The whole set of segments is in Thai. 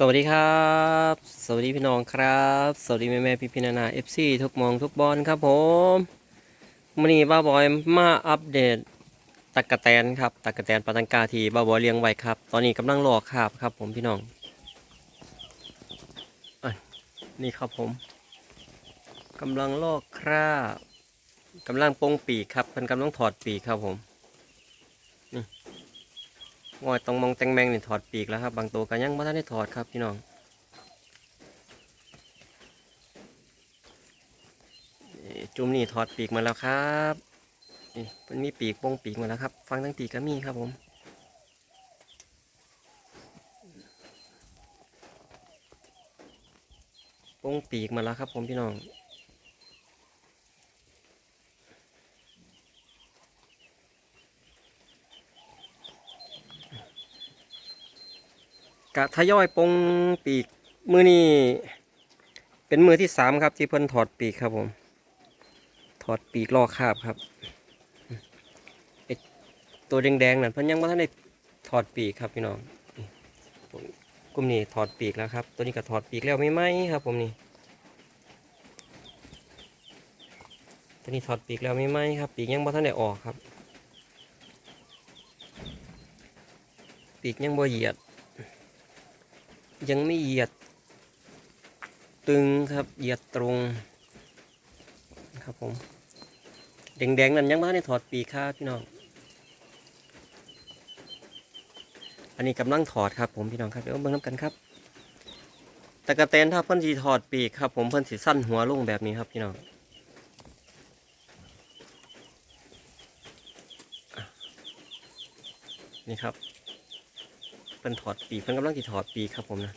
สวัสดีครับ สวัสดีพี่น้องครับ สวัสดีแม่แม่พี่พี่นานาเอฟซีทุกมองทุกบอลครับผมวันนี้บ้าบอยมาอัปเดตตักกะแตนครับตักกะแตนปาตังกาทีบ้าบอยเลี้ยงไว้ครับ ตอนนี้กำลังรอคาบครับ ผมพี่น้องอนี่ครับผมกำลังลอกคราบกำลังปงปีกครับมันกำลังถอดปีกครับผม งอยตรงมองแตงแมงนี่ถอดปีกแล้วครับ บางตัวก็ยังไม่ทันได้ถอดครับพี่น้องจุ่มนี่ถอดปีกมาแล้วครับนี่มันมีปีกป้งปีกมาแล้วครับ ฟังทั้งปีกก็มีครับผมป้งปีกมาแล้วครับผมพี่น้อง กะทยอยปงปีกมือนี่เป็นมือที่สามครับ ที่เพิ่นถอดปีกครับผม ถอดปีกล่อคาบครับตัวแดงๆนั่นเพิ่นยังไม่ทันได้ถอดปีกครับพี่น้องกลุ่มนี้ถอดปีกแล้วครับ ตัวนี้ก็ถอดปีกแล้วไม่ไหมครับ ผมนี่ตัวนี้ถอดปีกแล้วไม่ไหมครับ ปีกยังไม่ทันได้ออกครับ ปีกยังบ่เหยียด ยังไม่เหยียดตึงครับเหยียดตรงครับผมแดงๆนั่นยังไม่ได้ถอดปีครับพี่น้อง อันนี้กำลังถอดครับผมพี่น้องครับเดี๋ยวเบิ่งน้ำกันครับตะกะแตนถ้าเพิ่นสีถอดปีกครับ ผมเพิ่นสีสั้นหัวลงแบบนี้ครับพี่น้องนี่ครับ เพิ่นถอดปีกเพิ่นกำลังที่ถอดปีกครับผมนะ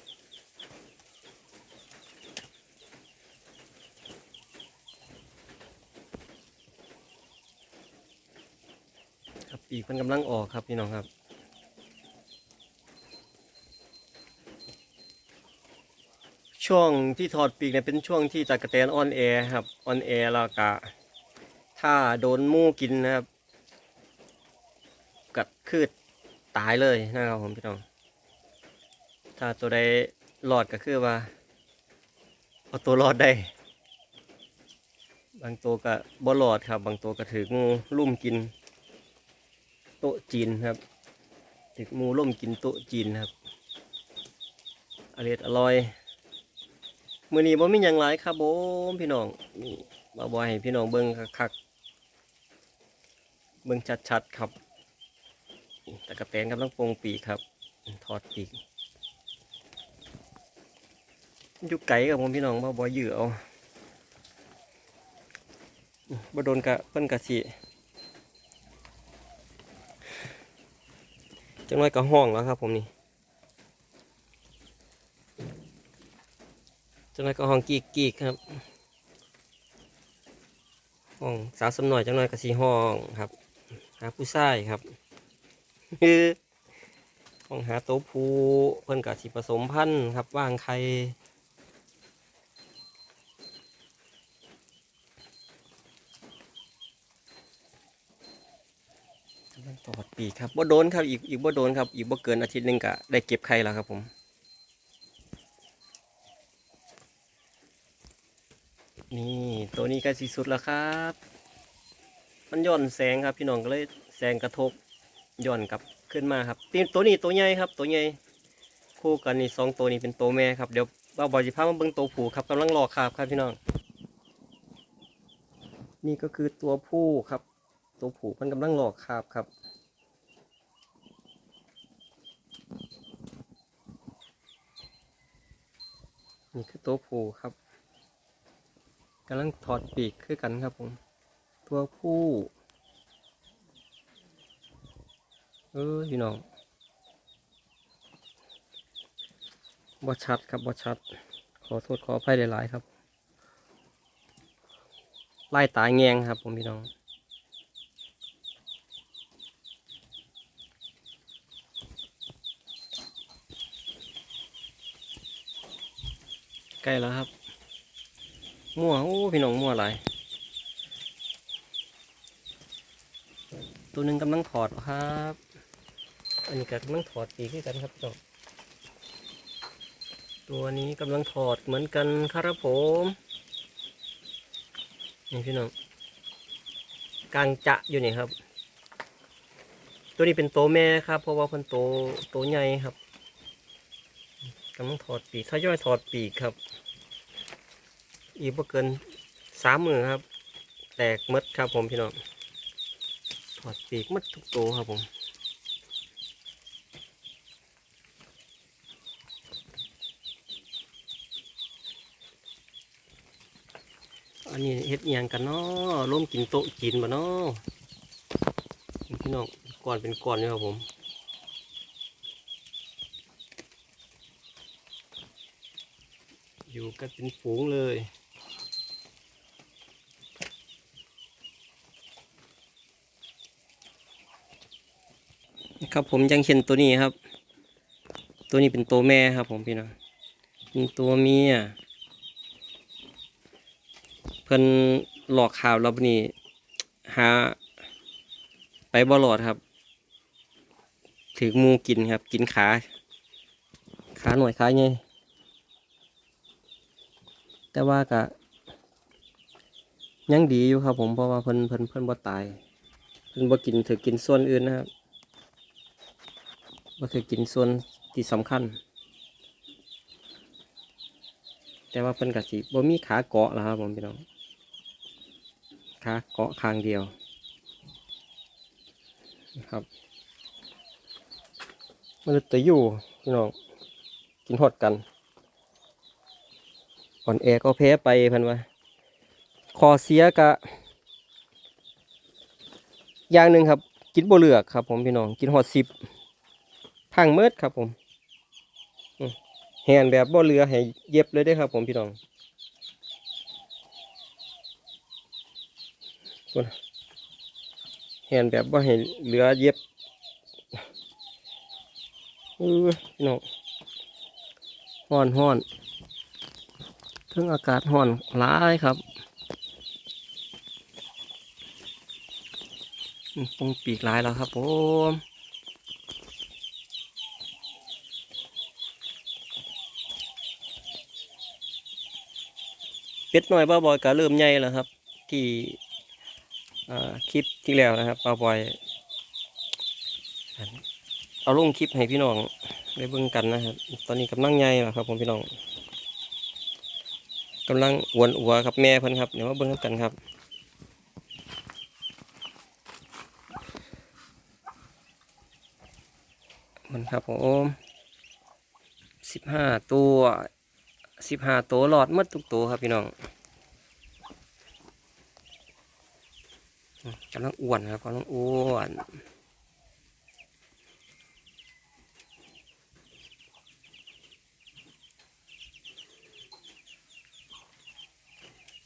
ครับปีกเพิ่นกำลังออกครับพี่น้องครับ ช่วงที่ถอดปีกเนี่ยเป็นช่วงที่ตะกะแตนออนแอร์ครับออนแอร์แล้วก็ถ้าโดนมูกินนะครับกัดคืดตายเลยนะครับผมพี่น้อง ถ้าตัวใดรอดก็คือว่าเอาตัวรอดได้ บางตัวก็บ่รอดครับ บางตัวก็ถืองูลุ่มกิน โต๊ะจีนครับถืองูลุ่มกินโต๊ะจีนครับอร่อยอร่อยมือนี้บ่มีหยังหลายครับผมพี่น้องนี่บ่บ่ให้พี่น้องเบิ่งคักเบิ่งชัดๆครับนี่ตะกะแตนกำลังปงปีกครับ ถอดปีก อยู่ไกลกับผมพี่น้องบ่บ่ยื้อเอาบ่โดนกะเพิ่นกะสิจังน้อยก็ห้องแล้วครับผมนี่จังน้อยก็ห้องกีกกีกครับห้องสาวสำหน่อยจังน้อยก็สิห้องครับ หาผู้ชายครับห้องหาโต๊ะผู้เพิ่นกะสิผสมพันธุ์ครับว่างไข่ำลังตอดปีครับบ่โดนครับอีกอีกบ่โดนครับอีกบ่เกินอาทิตย์หนึงก็ได้เก็บไข่แล้วครับผมนี่ตัวนี้ใกล้สิสุดแล้วครับ มันย่อนแสงครับพี่น้องก็เลยแสงกระทบย่อนกลับขึ้นมาครับตีตัวนี้ตัวใหญ่ครับ ตัวใหญ่คู่กันนี่สองตัวนี้เป็นตัวแม่ครับเดี๋ยวเราบอยจิพามาเบิ่งตัวผู้ครับกำลังรอคาบครับพี่น้อง นี่ก็คือตัวผู้ครับ ตัวผู้มันกำลังหลอกคาบครับ นี่คือตัวผู้ครับกำลังถอดปีกคือกันครับผม ตัวผู้เออพี่น้องบ่ชัดครับบ่ชัด ขอโทษขออภัยหลาย ๆ ครับ ไล่ตายแงงครับผมพี่น้อง ใกล้แล้วครับ มั่วโอ้พี่น้องมั่วหลายตัวหนึ่งกำลังถอดครับ อันนี้ก็กำลังถอดปีกขึ้นกันครับพี่น้องตัวนี้กำลังถอดเหมือนกันครับผมนี่พี่น้องกลางจะอยู่นี่ครับ ตัวนี้เป็นโตแม่ครับ เพราะว่าเพิ่นโตโตใหญ่ครับำลังถอดปีกทยอยถอดปีกครับ อีกบ่เกินสามมือครับ แตกมดครับผมพี่น้องถอดปีกมดทุกตัวครับผมอันนี้เฮ็ดอิหยังกันเนาะร่วมกินโต๊ะกินบ่เนาะพี่น้องก่อนเป็นก่อนนี่ครับผม อยู่กันเป็นฝูงเลยครับผมยังเห็นตัวนี้ครับ ตัวนี้เป็นตัวแม่ครับ ผมพี่น้องเป็นตัวเมียเพิ่นหลอกข่าวเราบนี้หา ไปบ่หลอดครับ ถือมูกินครับ กินขา ขาหน่อยขาใหญ่ แต่ว่ากะยังดีอยู่ครับผมเพราะว่าเพิ่นเพิ่นเพิ่นบ่ตายเพิ่นบ่กินถือกินส่วนอื่นนะครับบ่ถือกินส่วนที่สำคัญ แต่ว่าเพิ่นกะสิบ่มีขาเกาะแล้วครับผมพี่น้องขาเกาะข้างเดียวครับมันจะอยู่พี่น้องกินหดกัน อ่อนแอก็แพ้ไปพันว่าคอเสียกะ อย่างหนึ่งครับ กินบ่เลือกครับ ผมพี่น้องกินหอดสิบพังเมิดครับผมแหนแบบบ่เลือให้เย็บเลยได้ครับ ผมพี่น้องเห็นแบบว่าเห็นเหลือเย็บเออพี่น้องห้อนห้อน เพิ่งอากาศห้อนร้ายครับปงปีกหลายแล้วครับผมเป็ดหน่อยบ้าบอยก็เริ่มใหญ่แล้วครับ ที่คลิปที่แล้วนะครับปาบอยเอาลงคลิปให้พี่น้องได้เบิ่งกันนะครับ ตอนนี้กำลังใหญ่แล้วครับผมพี่น้อง กำลังอวนอัวครับแม่เพิ่นครับเดี๋ยวมาเบิ่งกันครับมันครับผมสิบห้าตัวสิบห้าตัวหลอดหมดทุกตัวครับพี่น้องกำลังอ้วนครับกำลังอ้วน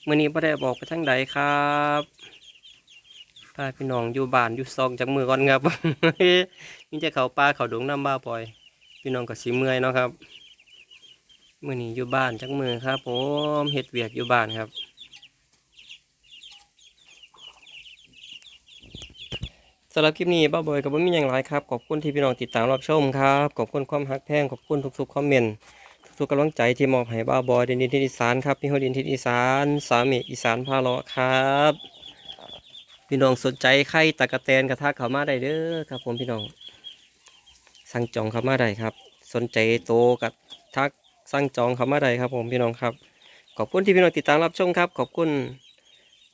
มื่อนี้พ่ได้บอกไปทั้งใดครับพาพี่น้องอยู่บ้านอยู่ซองจากมือก่อนครับนี่จะเขาป่าเขาดงน้ำบ้าปล่อย พี่น้องก็สิเมื่อยเนาะครับมื่อนี้อยู่บ้านจากมือครับผมเฮ็ดเวียกอยู่บ้านครับสำหรับคลิปนี้บ้าบอยกับบ่มีอย่างไรครับขอบคุณที่พี่น้องติดตามรับชมครับขอบคุณความฮักแพงขอบคุณทุกๆคอมเมนต์ ทุกกำลังใจที่มอบให้บ้าบอยดินินทิศอีสานครับพี่ฮอดินทิศอีสานสามีอีสานพาเลาะครับพี่น้องสนใจไข่ตะกะแตนกระทะเขามาได้เด้อครับ ผมพี่น้อง สั่งจองเขามาได้ครับ สนใจโตกับทักสั่งจองเขามาได้ครับ ผมพี่น้องครับ ขอบคุณที่พี่น้องติดตามรับชมครับ ขอบคุณ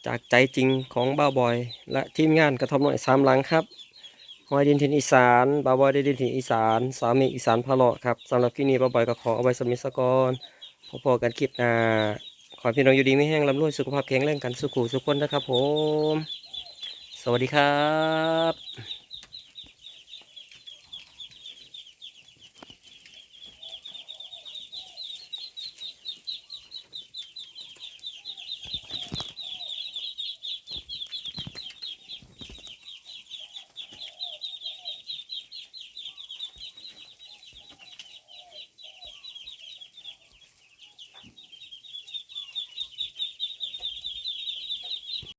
จากใจจริงของบ้าบอย และทีมงานกระทอมหน่อยสามหลังครับ หอยดินถิ่นอีสานบาบอยได้ดินถิ่นอีสาน สามีอีสานพะเลาะครับสำหรับที่นี้บาบอยก็ขอเอาไว้สมิสกรพอๆกันคลิปหน้าขอให้พี่น้องอยู่ดีไม่แห้งลำรวยสุขภาพแข็งแรงกันสุขุสุขคนนะครับผม สวัสดีครับ